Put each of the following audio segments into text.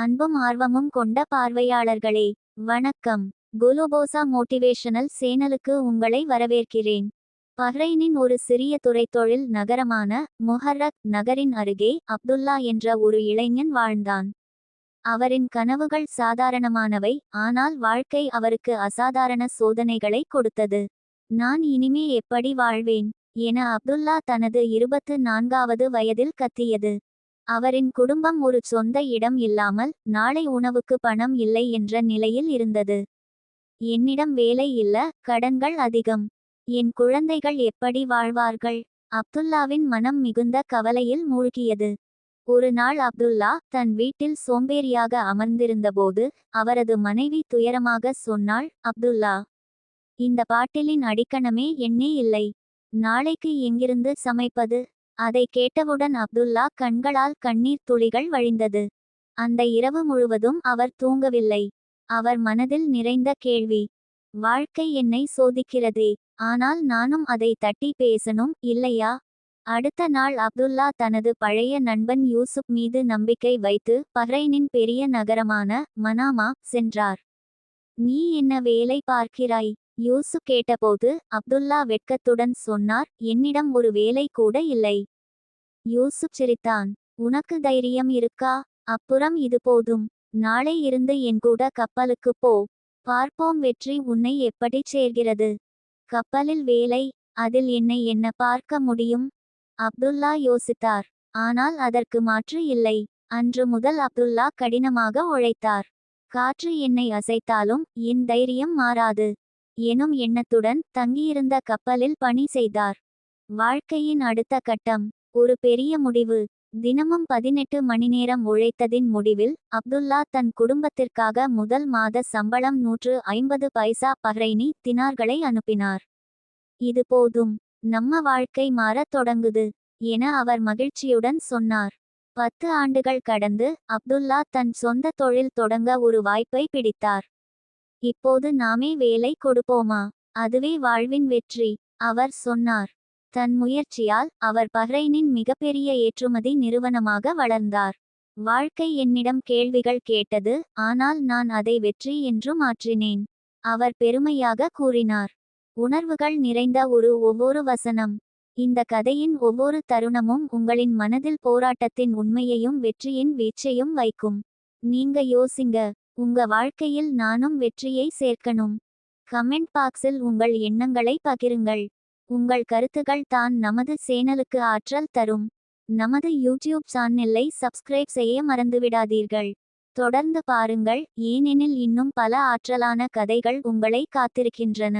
அன்பும் ஆர்வமும் கொண்ட பார்வையாளர்களே வணக்கம். குலுபோசா மோட்டிவேஷனல் சேனலுக்கு உங்களை வரவேற்கிறேன். பஹ்ரைனின் ஒரு சிறிய துறைத்தொழில் நகரமான முஹர்ரக் நகரின் அருகே அப்துல்லா என்ற ஒரு இளைஞன் வாழ்ந்தான். அவரின் கனவுகள் சாதாரணமானவை ஆனால் வாழ்க்கை அவருக்கு அசாதாரண சோதனைகளை கொடுத்தது. நான் இனிமே எப்படி வாழ்வேன்? என அப்துல்லா தனது இருபத்து நான்காவது வயதில் கத்தியது. அவரின் குடும்பம் ஒரு சொந்த இடம் இல்லாமல் நாளை உணவுக்கு பணம் இல்லை என்ற நிலையில் இருந்தது. என்னிடம் வேலை இல்ல கடன்கள் அதிகம். என் குழந்தைகள் எப்படி வாழ்வார்கள்? அப்துல்லாவின் மனம் மிகுந்த கவலையில் மூழ்கியது. ஒரு நாள் அப்துல்லா தன் வீட்டில் சோம்பேறியாக அமர்ந்திருந்தபோது அவரது மனைவி துயரமாக சொன்னாள் அப்துல்லா இந்த பாட்டிலின் அடிக்கணமே எண்ணே இல்லை. நாளைக்கு எங்கிருந்து சமைப்பது? அதை கேட்டவுடன் அப்துல்லா கண்களால் கண்ணீர் துளிகள் வழிந்தது. அந்த இரவு முழுவதும் அவர் தூங்கவில்லை. அவர் மனதில் நிறைந்த கேள்வி வாழ்க்கை என்னை சோதிக்கிறதே ஆனால் நானும் அதை தட்டி பேசணும் இல்லையா? அடுத்த நாள் அப்துல்லா தனது பழைய நண்பன் யூசுப் மீது நம்பிக்கை வைத்து பஹ்ரைனின் பெரிய நகரமான மனாமா சென்றார். நீ என்ன வேலை பார்க்கிறாய்? யூசு கேட்டபோது அப்துல்லா வெட்கத்துடன் சொன்னார் என்னிடம் ஒரு வேலை கூட இல்லை. யூசுப் சிரித்தான் உனக்கு தைரியம் இருக்கா? அப்புறம் இது போதும். நாளை இருந்து என் கூட கப்பலுக்கு போ. பார்ப்போம் வெற்றி உன்னை எப்படிச் சேர்கிறது. கப்பலில் வேலை அதில் என்னை என்ன பார்க்க முடியும்? அப்துல்லா யோசித்தார் ஆனால் அதற்கு மாற்று இல்லை. அன்று முதல் அப்துல்லா கடினமாக உழைத்தார். காற்று என்னை அசைத்தாலும் என் தைரியம் மாறாது. எனும் எண்ணத்துடன் தங்கியிருந்த கப்பலில் பணி செய்தார். வாழ்க்கையின் அடுத்த கட்டம். ஒரு பெரிய முடிவு. தினமும் பதினெட்டு மணி நேரம் உழைத்ததின் முடிவில் அப்துல்லா தன் குடும்பத்திற்காக முதல் மாத சம்பளம் நூற்று ஐம்பது பைசா பஹ்ரைனி தினார்களை அனுப்பினார். இது போதும். நம்ம வாழ்க்கை மாறத் தொடங்குது என அவர் மகிழ்ச்சியுடன் சொன்னார். பத்து ஆண்டுகள் கடந்து அப்துல்லா தன் சொந்த தொழில் தொடங்க ஒரு வாய்ப்பை பிடித்தார். இப்போது நாமே வேலை கொடுப்போமா? அதுவே வாழ்வின் வெற்றி அவர் சொன்னார். தன் முயற்சியால் அவர் பஹ்ரைனின் மிகப்பெரிய ஏற்றுமதி நிறுவனமாக வளர்ந்தார். வாழ்க்கை என்னிடம் கேள்விகள் கேட்டது ஆனால் நான் அதை வெற்றி என்று மாற்றினேன். அவர் பெருமையாக கூறினார். உணர்வுகள் நிறைந்த ஒரு ஒவ்வொரு வசனம். இந்த கதையின் ஒவ்வொரு தருணமும் உங்களின் மனதில் போராட்டத்தின் உண்மையையும் வெற்றியின் வீச்சையும் வைக்கும். நீங்க யோசிங்க உங்க வாழ்க்கையில் நானும் வெற்றியை சேர்க்கணும். கமெண்ட் பாக்ஸில் உங்கள் எண்ணங்களை பகிருங்கள். உங்கள் கருத்துகள் தான் நமது சேனலுக்கு ஆற்றல் தரும். நமது யூடியூப் சேனலை சப்ஸ்கிரைப் செய்ய மறந்துவிடாதீர்கள். தொடர்ந்து பாருங்கள் ஏனெனில் இன்னும் பல ஆற்றலான கதைகள் உங்களை காத்திருக்கின்றன.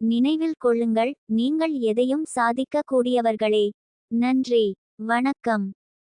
நினைவில் கொள்ளுங்கள் நீங்கள் எதையும் சாதிக்க கூடியவர்களே நன்றி வணக்கம்.